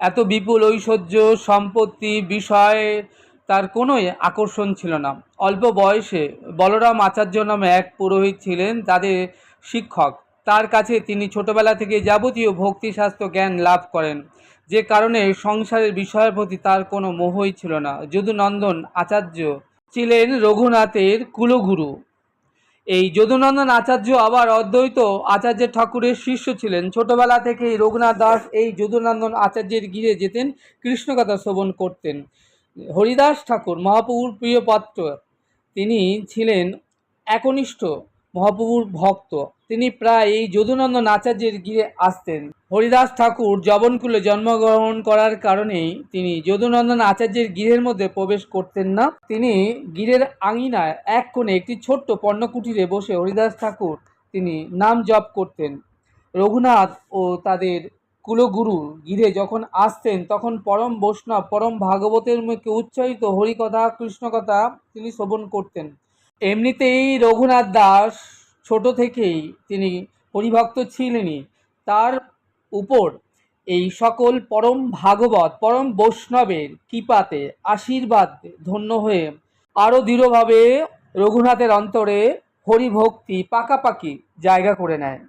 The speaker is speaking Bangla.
এত বিপুল ঐশ্বর্য সম্পত্তি বিষয়ে তার কোনোই আকর্ষণ ছিল না। অল্প বয়সে বলরাম আচার্য নামে এক পুরোহিত ছিলেন তাদের শিক্ষক। তার কাছে তিনি ছোটবেলা থেকে যাবতীয় ভক্তিশাস্ত্র জ্ঞান লাভ করেন। যে কারণে সংসারের বিষয়ের প্রতি তার কোনো মোহই ছিল না। যদুনন্দন আচার্য ছিলেন রঘুনাথের কুলগুরু। এই যদুনন্দন আচার্য আবার অদ্বৈত আচার্য ঠাকুরের শিষ্য ছিলেন। ছোটবেলা থেকেই রঘুনাথ দাস এই যদুনন্দন আচার্যের গিরে যেতেন, কৃষ্ণকথা শ্রবণ করতেন। হরিদাস ঠাকুর, মহাপ্রভুর প্রিয় পাত্র, তিনি ছিলেন একনিষ্ঠ মহাপ্রভুর ভক্ত। তিনি প্রায় এই যদুনন্দন আচার্যের গিরে আসতেন। হরিদাস ঠাকুর জবনকুলে জন্মগ্রহণ করার কারণেই তিনি যদুনন্দন আচার্যের গৃহের মধ্যে প্রবেশ করতেন না। তিনি গিরের আঙিনায় এক কোণে একটি ছোট্ট পর্ণকুটিরে বসে হরিদাস ঠাকুর তিনি নাম জপ করতেন। রঘুনাথ ও তাদের কুলগুরু গিরে যখন আসতেন, তখন পরম বৈষ্ণব, পরম ভাগবতের মুখে উচ্চারিত হরিকথা, কৃষ্ণকথা তিনি শ্রবণ করতেন। এমনিতেই রঘুনাথ দাস ছোট থেকেই তিনি হরিভক্ত ছিলেনই। তার উপর এই সকল পরম ভাগবত, পরম বৈষ্ণবের কৃপাতে আশীর্বাদ ধন্য হয়ে আরও দৃঢ়ভাবে রঘুনাথের অন্তরে হরিভক্তি পাকাপাকি জায়গা করে নেয়।